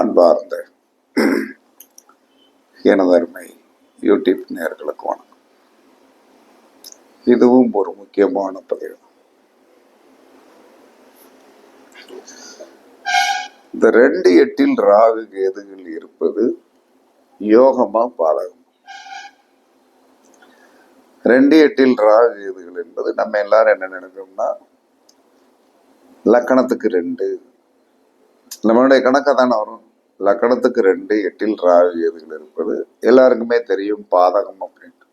அன்பார்ந்த எனதருமை யூடியூப் நேர்களுக்கு வணக்கம். இதுவும் ஒரு முக்கியமான பதிவு. இந்த ரெண்டு எட்டில் ராகு கேதுகள் இருப்பது யோகமா பாதகம்? ரெண்டு எட்டில் ராகு கேதுகள் என்பது நம்ம எல்லாரும் என்ன நினைக்கிறோம்னா லக்கணத்துக்கு ரெண்டு நம்மளுடைய கணக்காக தானே வரும். லக்கணத்துக்கு ரெண்டு எட்டில் ராகு ஏதுகள் இருப்பது? எல்லாருக்குமே தெரியும் பாதகம் அப்படின்ட்டு.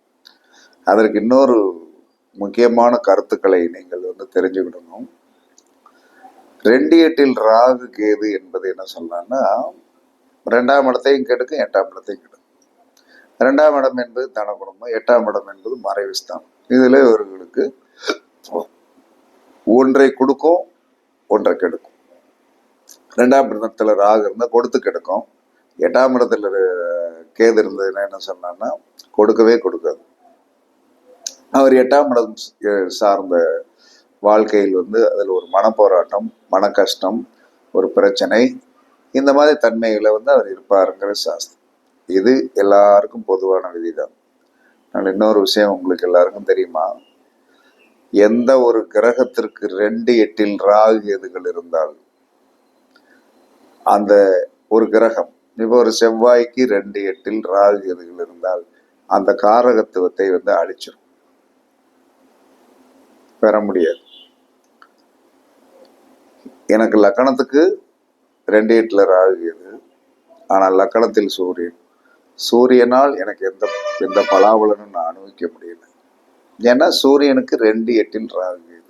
அதற்கு இன்னொரு முக்கியமான கருத்துக்களை நீங்கள் வந்து தெரிஞ்சுக்கிடணும். ரெண்டு எட்டில் ராகு கேது என்பது என்ன சொல்லலாம்னா ரெண்டாம் இடத்தையும் கெடுக்கும் எட்டாம் இடத்தையும் கெடுக்கும் ரெண்டாம் இடம் என்பது தன குடும்பம் எட்டாம் இடம் என்பது மறைவிஸ்தான் இதில் இவர்களுக்கு ஒன்றை கொடுக்கும் ஒன்றை கெடுக்கும். ரெண்டாம் இடத்துல ராகு இருந்தால் கொடுத்து கிடக்கும். எட்டாம் இடத்துல கேது இருந்ததுன்னா என்ன சொன்னான்னா கொடுக்கவே கொடுக்காது. அவர் எட்டாம் இடம் சார்ந்த வாழ்க்கையில் வந்து அதில் ஒரு மனப்போராட்டம் மன கஷ்டம் ஒரு பிரச்சனை இந்த மாதிரி தன்மைகளை வந்து அவர் இருப்பாருங்கிற சாஸ்திரம் இது எல்லாருக்கும் பொதுவான விதி தான் நான் இன்னொரு விஷயம் உங்களுக்கு எல்லாருக்கும் தெரியுமா? எந்த ஒரு கிரகத்திற்கு ரெண்டு எட்டில் ராகு கேதுகள் இருந்தால் அந்த ஒரு கிரகம். இப்போ ஒரு செவ்வாய்க்கு ரெண்டு எட்டில் ராகு எதுகள் இருந்தால் அந்த காரகத்துவத்தை வந்து அழிச்சிடும் பெற முடியாது. எனக்கு லக்கணத்துக்கு ரெண்டு எட்டில் ராகு எது? ஆனால் லக்கணத்தில் சூரியன். சூரியனால் எனக்கு எந்த எந்த பலாபலனும் நான் அனுபவிக்க முடியல. ஏன்னா சூரியனுக்கு ரெண்டு எட்டில் ராகு எது?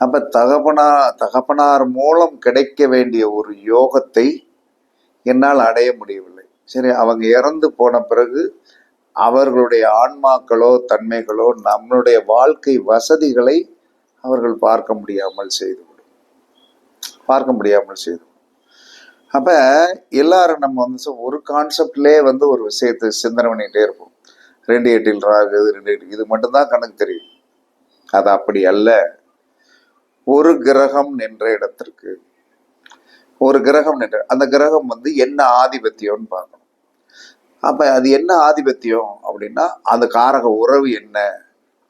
அப்ப தகப்பனா தகப்பனார் மூலம் கிடைக்க வேண்டிய ஒரு யோகத்தை என்னால் அடைய முடியவில்லை. சரி அவங்க இறந்து போன பிறகு அவர்களுடைய ஆன்மாக்களோ தன்மைகளோ நம்மளுடைய வாழ்க்கை வசதிகளை அவர்கள் பார்க்க முடியாமல் செய்துவிடும். பார்க்க முடியாமல் செய்துவிடும். அப்ப எல்லாரும் நம்ம வந்து ஒரு கான்செப்ட்லேயே வந்து ஒரு விஷயத்தை சிந்தனை பண்ணிகிட்டே இருப்போம். ரெண்டு எட்டில் ராகு ரெண்டு எட்டு இது மட்டும்தான் கணக்கு தெரியும். அது அப்படி அல்ல. ஒரு கிரகம் நின்ற இடத்திற்கு. ஒரு கிரகம் நின்ற அந்த கிரகம் வந்து என்ன ஆதிபத்தியம்னு பார்க்கணும். அப்ப அது என்ன ஆதிபத்தியம் அப்படின்னா அந்த காரக உறவு என்ன?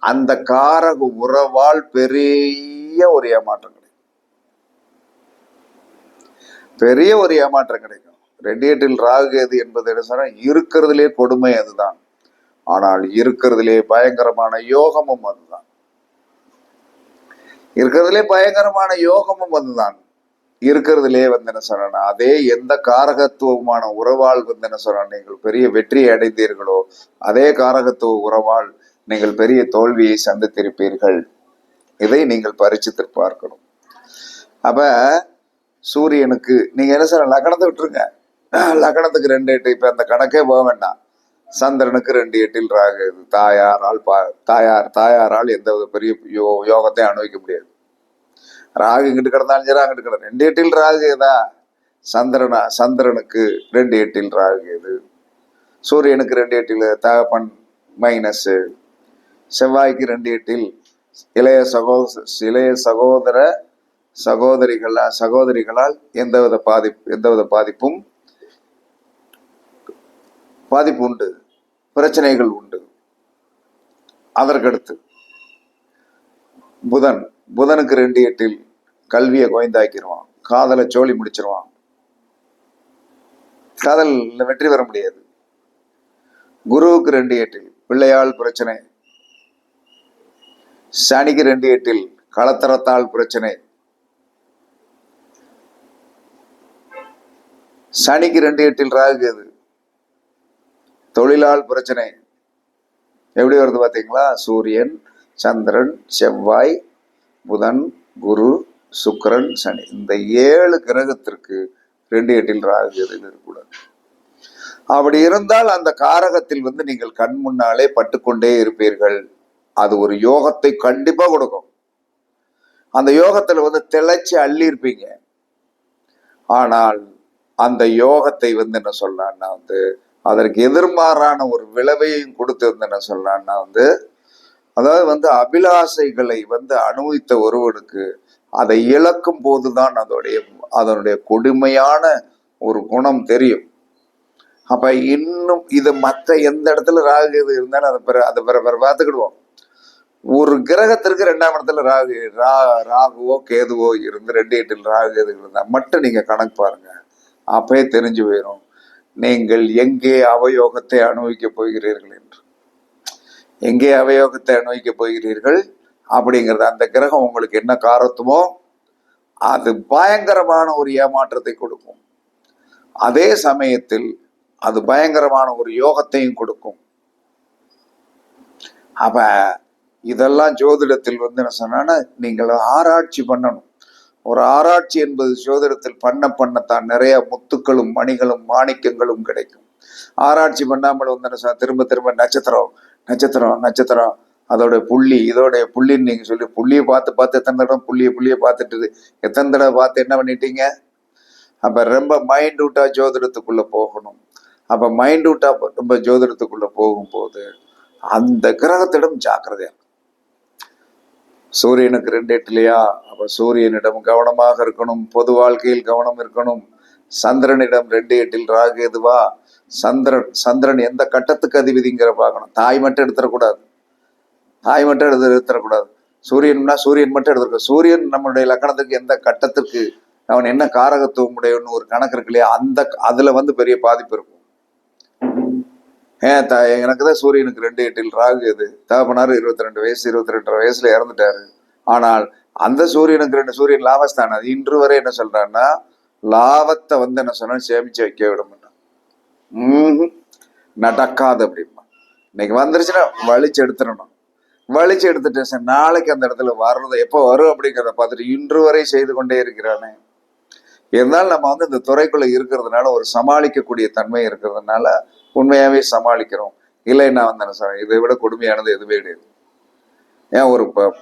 அந்த காரக உறவால் பெரிய ஒரு ஏமாற்றம் கிடைக்கும். பெரிய ஒரு ஏமாற்றம் கிடைக்கும். ரெண்டு ராகுகேது ராகு எது என்பது என்ன சொன்னா இருக்கிறதுலே கொடுமை அதுதான். ஆனால் இருக்கிறதுலே பயங்கரமான யோகமும் அதுதான். இருக்கிறதுலே பயங்கரமான யோகமும் வந்துதான். இருக்கிறதுலே வந்து என்ன சொன்னா அதே எந்த காரகத்துவமான உறவால் வந்து என்ன சொன்னா நீங்கள் பெரிய வெற்றியை அடைந்தீர்களோ அதே காரகத்துவ உறவால் நீங்கள் பெரிய தோல்வியை சந்தித்திருப்பீர்கள். இதை நீங்கள் பரிச்சித்து பார்க்கணும். அப்ப சூரியனுக்கு நீங்க என்ன சொல்ற லக்கணத்தை விட்டுருங்க. லக்கணத்துக்கு ரெண்டு எட்டு இப்ப அந்த கணக்கே போக வேண்டாம். சந்திரனுக்கு ரெண்டு எட்டில் ராகு தாயாரால் பா தாயார் தாயாரால் எந்த பெரிய யோ யோகத்தையும் அனுபவிக்க முடியாது. ராகு இங்கிட்டு கிடந்தாலும் சரி அங்கிட்டு கிடந்த ரெண்டு எட்டில் ராகு ஏதா சந்திரனா சந்திரனுக்கு ரெண்டு எட்டில் ராகு எது? சூரியனுக்கு ரெண்டு எட்டில் தகப்பன் மைனஸ் செவ்வாய்க்கு ரெண்டு எட்டில் இளைய சகோ இளைய சகோதர சகோதரிகளா சகோதரிகளால் எந்தவித பாதிப்பு எந்தவித பாதிப்பும் பாதிப்பு உண்டு. பிரச்சனைகள் உண்டு. அதற்கடுத்து புதன் புதனுக்கு ரெண்டு எட்டில் கல்வியை கோயந்தாக்கிடுவான் காதலை சோழி முடிச்சிருவான். காதலில் வெற்றி பெற முடியாது. குருவுக்கு ரெண்டு எட்டில் பிள்ளையால் பிரச்சனை. சனிக்கு ரெண்டு எட்டில் களத்தரத்தால் பிரச்சனை. சனிக்கு ரெண்டு எட்டில் ராகு அது தொழிலால் பிரச்சனை. எப்படி வருது பாத்தீங்களா சூரியன் சந்திரன் செவ்வாய் புதன் குரு சுக்கரன் சனி. இந்த ஏழு கிரகத்திற்கு ரெண்டு எட்டில் ராகு எதுவும் இருக்கக்கூடாது. அப்படி இருந்தால் அந்த காரகத்தில் வந்து நீங்கள் கண் முன்னாலே பட்டுக்கொண்டே இருப்பீர்கள். அது ஒரு யோகத்தை கண்டிப்பாக கொடுக்கும். அந்த யோகத்தில் வந்து திளைச்சி அள்ளி இருப்பீங்க. ஆனால் அந்த யோகத்தை வந்து என்ன சொல்லலாம்னா வந்து அதற்கு எதிர்மாறான ஒரு விளைவையும் கொடுத்து வந்து என்ன சொல்லலாம்னா வந்து அதாவது வந்து அபிலாசைகளை வந்து அனுபவித்த ஒருவனுக்கு அதை இழக்கும் போதுதான் அதோடைய அதனுடைய கொடுமையான ஒரு குணம் தெரியும். அப்ப இன்னும் இது மற்ற எந்த இடத்துல ராகு எது இருந்தாலும் அதை பிற அதை பிற பிற பார்த்துக்கிடுவோம். ஒரு கிரகத்திற்கு ரெண்டாம் இடத்துல ராகு ரா ராகுவோ கேதுவோ இருந்து ரெண்டு எட்டில் ராகு எது இருந்தா மட்டும் நீங்க கணக்கு பாருங்க. அப்பயே தெரிஞ்சு போயிடும் நீங்கள் எங்கே அவயோகத்தை அனுபவிக்க போகிறீர்கள் என்று. எங்கே அவயோகத்தை நோய்க்க போகிறீர்கள்? அப்படிங்கிறது அந்த கிரகம் உங்களுக்கு என்ன காரத்துவோ அது பயங்கரமான ஒரு ஏமாற்றத்தை கொடுக்கும். அதே சமயத்தில் அது பயங்கரமான ஒரு யோகத்தையும் கொடுக்கும். அப்ப இதெல்லாம் ஜோதிடத்தில் வந்து என்ன சொன்னா நீங்கள் ஆராய்ச்சி பண்ணணும். ஒரு ஆராய்ச்சி என்பது ஜோதிடத்தில் பண்ண பண்ணத்தான் நிறைய முத்துக்களும் மணிகளும் மாணிக்கங்களும் கிடைக்கும். ஆராய்ச்சி பண்ணாமல் வந்து என்ன திரும்ப திரும்ப நட்சத்திரம் நட்சத்திரம் நட்சத்திரம். அதோட புள்ளி இதோட புள்ளின்னு நீங்க சொல்லி புள்ளியை பார்த்து பார்த்து எத்தனை தடவை புள்ளியை புள்ளியை பார்த்துட்டு எத்தனை தடவை பார்த்து என்ன பண்ணிட்டீங்க? அப்ப ரொம்ப மைண்ட் அவுட்டா ஜோதிடத்துக்குள்ள போகணும். அப்ப மைண்ட் அவுட்டா ரொம்ப ஜோதிடத்துக்குள்ள போகும்போது அந்த கிரகத்திடம் ஜாக்கிரதையா சூரியனுக்கு ரெண்டு எட்டுலையா அப்ப சூரியனிடம் கவனமாக இருக்கணும். பொது வாழ்க்கையில் கவனம் இருக்கணும். சந்திரனிடம் ரெண்டு எட்டில் ராகு எதுவா? சந்திரன் சந்திரன் எந்த கட்டத்துக்கு அதிபதிங்கிற பார்க்கணும். தாய் மட்டும் எடுத்துடக்கூடாது. தாய் மட்டும் எடுத்து எடுத்துடக்கூடாது. சூரியன்னா சூரியன் மட்டும் எடுத்துருக்க. சூரியன் நம்மளுடைய லக்கணத்துக்கு எந்த கட்டத்துக்கு அவன் என்ன காரகத்துவம் உடையவன்னு ஒரு கணக்கு இருக்கு இல்லையா? அந்த அதுல வந்து பெரிய பாதிப்பு இருக்கும். ஏன் த எனக்கு தான் சூரியனுக்கு ரெண்டு எட்டில் ராகு இது தகப்பனார் இருபத்தி ரெண்டு வயசு இருபத்தி ரெண்டரை வயசுல இறந்துட்டாரு. ஆனால் அந்த சூரியனுக்கு ரெண்டு சூரியன் லாபஸ்தானம். அது இன்று வரை என்ன சொல்றான்னா லாபத்தை வந்து என்ன சொன்னா சேமிச்சு வைக்க விடும் நடக்காது அப்படிமா இன்னைக்கு வந்துருச்சுன்னா வலிச்சு எடுத்துடணும். வலிச்சு எடுத்துட்டு சரி, நாளைக்கு அந்த இடத்துல வர்றது எப்போ வரும் அப்படிங்கிறத பார்த்துட்டு இன்று வரை செய்து கொண்டே இருக்கிறானே. இருந்தாலும் நம்ம வந்து இந்த துறைக்குள்ள இருக்கிறதுனால ஒரு சமாளிக்கக்கூடிய தன்மை இருக்கிறதுனால உண்மையாவே சமாளிக்கிறோம். இல்லைன்னா நான் வந்து இதை விட கொடுமையானது எதுவே கிடையாது. ஏன் ஒரு ப-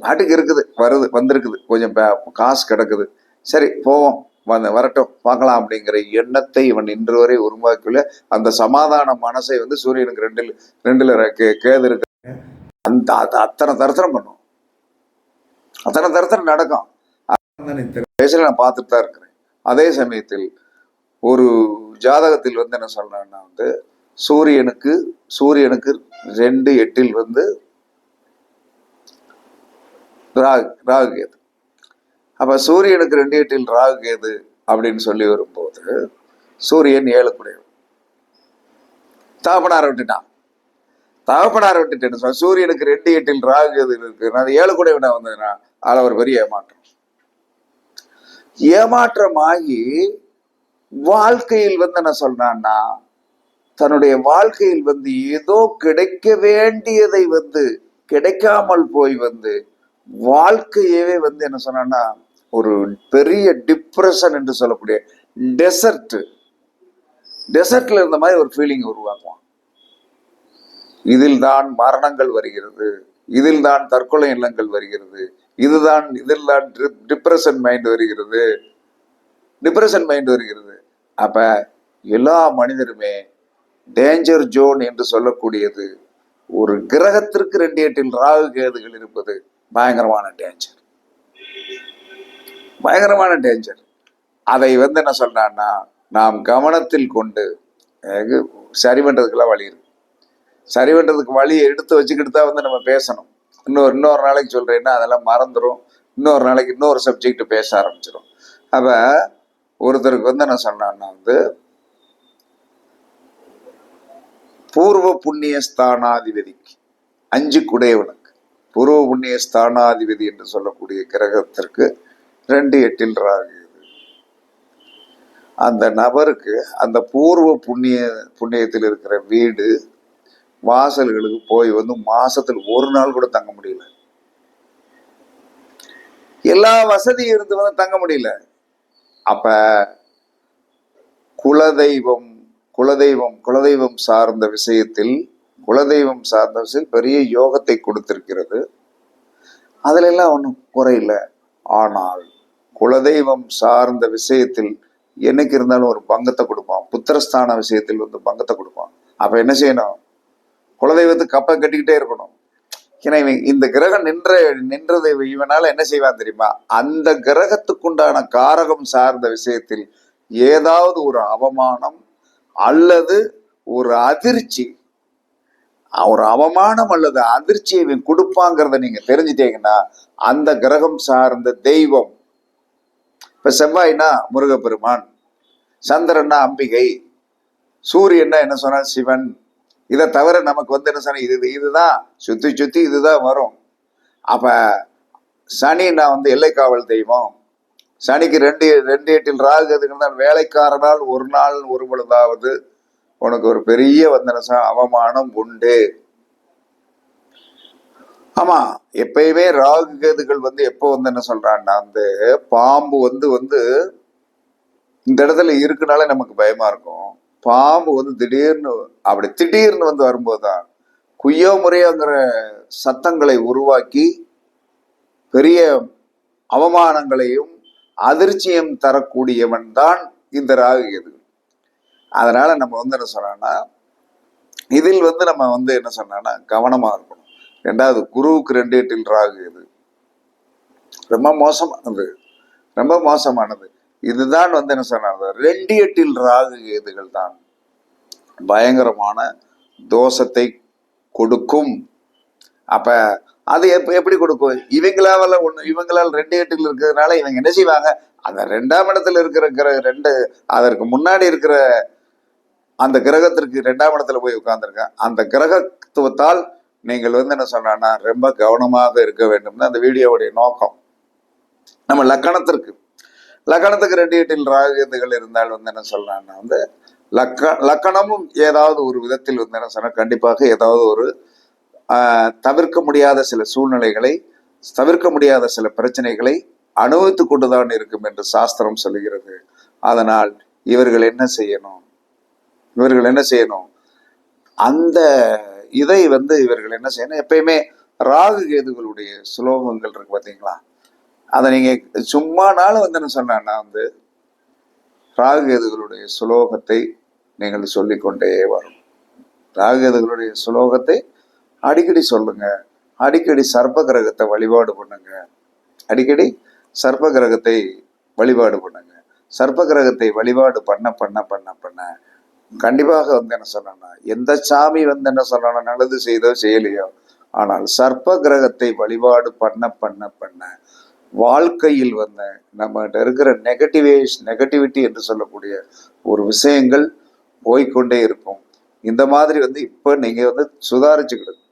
நாட்டுக்கு இருக்குது வருது வந்திருக்குது. கொஞ்சம் காசு கிடக்குது. சரி போவோம். வந்து வரட்டும் பார்க்கலாம் அப்படிங்கிற எண்ணத்தை இவன் இன்று வரை உருவாக்கல அந்த சமாதான மனசை வந்து சூரியனுக்கு ரெண்டில் ரெண்டுல கேது இருக்கு. அந்த அத்த- அத்தனை தரிசனம் பண்ணும். அத்தனை தரிசனம் நடக்கும். வயசுல நான் பார்த்துட்டு தான் இருக்கிறேன். அதே சமயத்தில் ஒரு ஜாதகத்தில் வந்து என்ன சொல்றேன்னா வந்து சூரியனுக்கு சூரியனுக்கு ரெண்டு எட்டில் வந்து ராகு ராகு கேது. அப்ப சூரியனுக்கு ரெண்டு எட்டில் ராகு கேது அப்படின்னு சொல்லி வரும்போது சூரியன் ஏழுக்குடையவன் தகப்பனாரை விட்டுட்டான். தகப்பனாரை விட்டுட்டு சொல்ல சூரியனுக்கு ரெண்டு எட்டில் ராகு கேது இருக்கு. அது ஏழுக்குடையவனா வந்ததுன்னா அதில் ஒரு பெரிய ஏமாற்றம். ஏமாற்றமாகி வாழ்க்கையில் வந்து என்ன சொல்றான்னா தன்னுடைய வாழ்க்கையில் வந்து ஏதோ கிடைக்க வேண்டியதை வந்து கிடைக்காமல் போய் வந்து வாழ்க்கையவே வந்து என்ன சொன்னான்னா ஒரு பெரிய டிப்ரெஷன் என்று சொல்லக்கூடிய டெசர்ட் டெசர்ட்ல இருந்த மாதிரி ஒரு ஃபீலிங் உருவாக்குவான். இதில் தான் மரணங்கள் வருகிறது. இதில் தான் தற்கொலை இல்லங்கள் வருகிறது. இதுதான் இதில் தான் டிப்ரெஷன் மைண்ட் வருகிறது. டிப்ரெஷன் மைண்ட் வருகிறது. அப்ப எல்லா மனிதருமே டேஞ்சர் ஜோன் என்று சொல்லக்கூடியது. ஒரு கிரகத்திற்கு ரெண்டு எட்டில் ராகு கேதுகள் இருப்பது பயங்கரமான டேஞ்சர் பயங்கரமான டேஞ்சர் அதை வந்து என்ன சொல்கிறான்னா நாம் கவனத்தில் கொண்டு எனக்கு சரி பண்ணுறதுக்கெல்லாம் வழி இருக்கு. சரி பண்ணுறதுக்கு வழியை எடுத்து வச்சுக்கிட்டு தான் வந்து நம்ம பேசணும். இன்னொரு இன்னொரு நாளைக்கு சொல்கிறேன்னா அதெல்லாம் மறந்துடும் இன்னொரு நாளைக்கு இன்னொரு சப்ஜெக்ட் பேச ஆரம்பிச்சிடும் அப்போ ஒருத்தருக்கு வந்து என்ன சொன்னான்னா வந்து பூர்வ புண்ணிய ஸ்தானாதிபதிக்கு அஞ்சு குடையவனுக்கு பூர்வ புண்ணிய ஸ்தானாதிபதி என்று சொல்லக்கூடிய கிரகத்திற்கு ரெண்டு எட்டில் ராகு அந்த நபருக்கு அந்த பூர்வ புண்ணிய புண்ணியத்தில் இருக்கிற வீடு வாசல்களுக்கு போய் வந்து மாசத்தில் ஒரு நாள் கூட தங்க முடியல. எல்லா வசதியும் இருந்து வந்து தங்க முடியல. அப்ப குலதெய்வம் குலதெய்வம் குலதெய்வம் சார்ந்த விஷயத்தில் குலதெய்வம் சார்ந்த விஷயத்தில் பெரிய யோகத்தை கொடுத்திருக்கிறது. அதுல எல்லாம் ஒன்றும் குறையில ஆனால் குலதெய்வம் சார்ந்த விஷயத்தில் என்னைக்கு இருந்தாலும் ஒரு பங்கத்தை கொடுப்பான். புத்திரஸ்தான விஷயத்தில் வந்து பங்கத்தை கொடுப்பான். அப்ப என்ன செய்யணும்? குலதெய்வத்துக்கு கப்பை கட்டிக்கிட்டே இருக்கணும். ஏன்னா இவன் இந்த கிரகம் நின்ற நின்றதை இவனால என்ன செய்வான் தெரியுமா? அந்த கிரகத்துக்குண்டான காரகம் சார்ந்த விஷயத்தில் ஏதாவது ஒரு அவமானம் அல்லது ஒரு அதிர்ச்சி. ஒரு அவமானம் அல்லது அதிர்ச்சியை இவன் கொடுப்பாங்கிறத நீங்க தெரிஞ்சிட்டீங்கன்னா அந்த கிரகம் சார்ந்த தெய்வம் இப்ப செவ்வாய்னா முருகப்பெருமான் சந்திரன்னா அம்பிகை சூரியன்னா என்ன சொன்னா சிவன். இதை தவிர நமக்கு வந்து என்ன சொன்ன இது இதுதான் சுத்தி சுத்தி இதுதான் வரும். அப்ப சனின்னா வந்து எல்லைக்காவல் தெய்வம். சனிக்கு ரெண்டு ரெண்டு எட்டில் ராகு வேலைக்காரனால் ஒரு நாள் ஒரு பொழுதாவது உனக்கு ஒரு பெரிய வந்தன அவமானம் உண்டு. ஆமா எப்பயுமே ராகு கேதுகள் வந்து எப்போ வந்து என்ன சொல்றான்னா வந்து பாம்பு வந்து வந்து இந்த இடத்துல இருக்குனாலே நமக்கு பயமா இருக்கும். பாம்பு வந்து திடீர்னு அப்படி திடீர்னு வந்து வரும்போதுதான் குய்யோ முறையோங்கிற சத்தங்களை உருவாக்கி பெரிய அவமானங்களையும் அதிர்ச்சியும் தரக்கூடியவன் தான் இந்த ராகு கேதுகள். அதனால நம்ம வந்து என்ன சொன்னோம்னா இதில் வந்து நம்ம வந்து என்ன சொன்னோம்னா கவனமா இருக்கணும். ரெண்டாவது குருவுக்கு ரெண்டு எட்டில் ராகு இது. ரொம்ப மோசமானது. ரொம்ப மோசமானது. இதுதான் வந்து என்ன சொன்னாங்க? ரெண்டு எட்டில் ராகு கேதுகள் தான். பயங்கரமான தோஷத்தை கொடுக்கும். அப்ப அது எப்ப எப்படி கொடுக்கும்? இவங்களால ஒண்ணு இவங்களால் ரெண்டு எட்டில் இருக்கிறதுனால இவங்க என்ன செய்வாங்க? அந்த ரெண்டாம் இடத்துல இருக்கிற ரெண்டு அதற்கு முன்னாடி இருக்கிற அந்த கிரகத்திற்கு ரெண்டாம் இடத்துல போய் உட்கார்ந்துருக்கேன் அந்த கிரகத்துவத்தால் நீங்கள் வந்து என்ன சொன்னா ரொம்ப கவனமாக இருக்க வேண்டும் அந்த வீடியோவுடைய நோக்கம். நம்ம லக்கணத்திற்கு. லக்கணத்துக்கு ரெண்டு எட்டில் ராகத்துகள் இருந்தால் வந்து என்ன சொல்றான்னா வந்து லக்க லக்கணமும் ஏதாவது ஒரு விதத்தில் வந்து என்ன சொன்னா கண்டிப்பாக ஏதாவது ஒரு ஆஹ், தவிர்க்க முடியாத சில சூழ்நிலைகளை தவிர்க்க முடியாத சில பிரச்சனைகளை அனுபவித்து கொண்டுதான் இருக்கும் என்று சாஸ்திரம் சொல்லுகிறது. அதனால் இவர்கள் என்ன செய்யணும்? இவர்கள் என்ன செய்யணும்? அந்த இதை வந்து இவர்கள் என்ன செய்யணும்? எப்பயுமே ராகு கேதுகளுடைய சுலோகங்கள் இருக்கு பார்த்தீங்களா அதை நீங்க சும்மானாலும் வந்து என்ன சொன்னா வந்து ராகு கேதுகளுடைய சுலோகத்தை நீங்கள் சொல்லிக்கொண்டே வரும். ராகு கேதுகளுடைய சுலோகத்தை அடிக்கடி சொல்லுங்க. அடிக்கடி சர்ப்ப கிரகத்தை வழிபாடு பண்ணுங்க. அடிக்கடி சர்ப்ப கிரகத்தை வழிபாடு பண்ணுங்க. சர்ப்ப கிரகத்தை வழிபாடு பண்ண பண்ண பண்ண பண்ண கண்டிப்பாக வந்து என்ன சொன்னா எந்த சாமி வந்து என்ன சொல்லணும் நல்லது செய்தோ செய்யலையோ ஆனால் சர்ப்ப கிரகத்தை வழிபாடு பண்ண பண்ண பண்ண வாழ்க்கையில் வந்த நம்மகிட்ட இருக்கிற நெகட்டிவேஷ் நெகட்டிவிட்டி என்று சொல்லக்கூடிய ஒரு விஷயங்கள் போய்க்கொண்டே இருக்கும். இந்த மாதிரி வந்து இப்போ நீங்கள் வந்து சுதாரிச்சுக்கிடுங்க.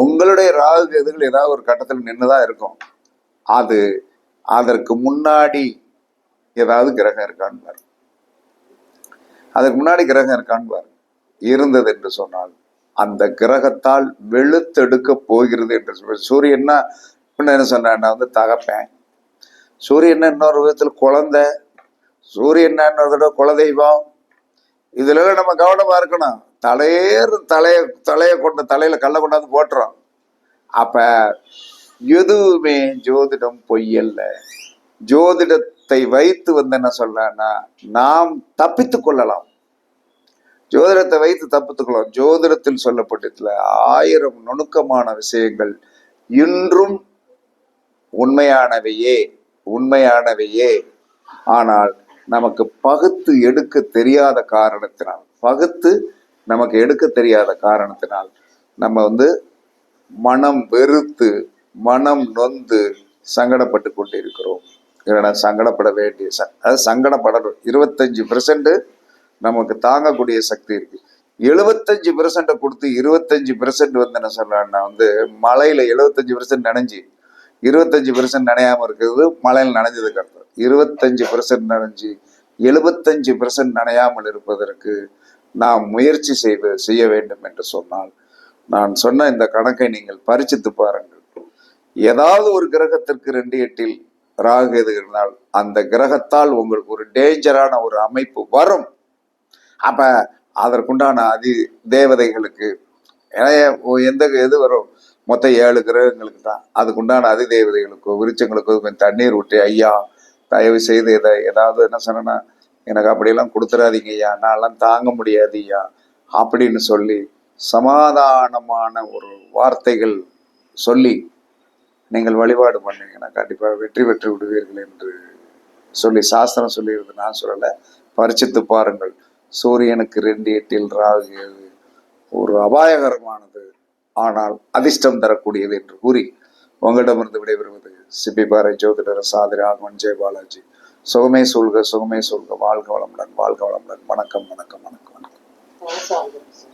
உங்களுடைய ராகு எதுகள் ஏதாவது ஒரு கட்டத்தில் நின்றுதான் இருக்கும். அது அதற்கு முன்னாடி ஏதாவது கிரகம் இருக்கான்னு பாருங்க. அதுக்கு முன்னாடி கிரகம் இருக்கான்னு பாரு இருந்தது என்று சொன்னால் அந்த கிரகத்தால் வெளுத்தெடுக்க போகிறது என்று சொல்ற சூரியன்னா பின்ன என்ன சொன்னா வந்து தகப்பேன். சூரியன் இன்னொரு விதத்தில் குழந்தை. சூரியன்னா இன்னொரு தடவை குலதெய்வம். இதுல நம்ம கவனமா இருக்கணும். தலையேர் தலைய தலையை கொண்டு தலையில கல்லை கொண்டாந்து போட்டுறோம். அப்ப எதுவுமே ஜோதிடம் பொய்யல்ல ஜோதிடத்தை வைத்து வந்து என்ன சொல்றேன்னா நாம் தப்பித்துக் கொள்ளலாம். ஜோதிடத்தை வைத்து தப்பித்துக் கொள்ளலாம். ஜோதிடத்தில் சொல்லப்பட்டதுல ஆயிரம் நுணுக்கமான விஷயங்கள் இன்றும் உண்மையானவையே உண்மையானவையே. ஆனால் நமக்கு பகுத்து எடுக்க தெரியாத காரணத்தினால் பகுத்து நமக்கு எடுக்க தெரியாத காரணத்தினால் நம்ம வந்து மனம் வெறுத்து மனம் நொந்து சங்கடப்பட்டு கொண்டு இருக்கிறோம் இல்லைனா சங்கடப்பட வேண்டிய ச அதாவது சங்கடப்படணும். இருபத்தஞ்சு பெர்சன்ட் நமக்கு தாங்கக்கூடிய சக்தி இருக்கு. எழுபத்தஞ்சு பெர்சன்ட்டை கொடுத்து இருபத்தஞ்சு பெர்சன்ட் வந்து என்ன சொல்லலாம்னா வந்து மலையில எழுபத்தஞ்சு பெர்சன்ட் நனைஞ்சு இருபத்தஞ்சு பெர்சன்ட் நனையாம இருக்கிறது மலையில் நனைஞ்சதுக்கு அர்த்தம். இருபத்தஞ்சு பெர்சன்ட் நனைஞ்சு எழுபத்தஞ்சு பெர்சன்ட் நனையாமல் இருப்பதற்கு நாம் முயற்சி செய்து செய்ய வேண்டும் என்று சொன்னால் நான் சொன்ன இந்த கணக்கை நீங்கள் பரிச்சித்து பாருங்கள். ஏதாவது ஒரு கிரகத்திற்கு ரெண்டு எட்டில் ராகு எது இருந்தால் அந்த கிரகத்தால் உங்களுக்கு ஒரு டேஞ்சரான ஒரு அமைப்பு வரும். அப்ப அதற்குண்டான அதி தேவதைகளுக்கு ஏன்னா எந்த எது வரும்? மொத்தம் ஏழு கிரகங்களுக்கு தான். அதுக்குண்டான அதி தேவதைகளுக்கோ விருச்சங்களுக்கோ கொஞ்சம் தண்ணீர் விட்டு ஐயா தயவு செய்து எதை ஏதாவது என்ன சொன்னேன்னா எனக்கு அப்படியெல்லாம் கொடுத்துடாதீங்க ஐயா. நான்லாம் தாங்க முடியாது ஐயா. அப்படின்னு சொல்லி சமாதானமான ஒரு வார்த்தைகள் சொல்லி நீங்கள் வழிபாடு பண்ணீங்கன்னா கண்டிப்பாக வெற்றி பெற்று விடுவீர்கள் என்று சொல்லி சாஸ்திரம் சொல்லியிருக்கு. நான் சொல்லலை. பரிச்சித்து பாருங்கள். சூரியனுக்கு ரெண்டு எட்டில் ராகு ஒரு அபாயகரமானது. ஆனால் அதிர்ஷ்டம் தரக்கூடியது என்று கூறி உங்களிடமிருந்து விடைபெறுவது சிப்பிபாறை ஜோதிடர் சாதிரி ஆகவன் ஜெய பாலாஜி. சுகமே சொல்க சுகமே சொல்க. வாழ்க வளமுடன் வாழ்க வளமுடன். வணக்கம் வணக்கம் வணக்கம் வணக்கம்.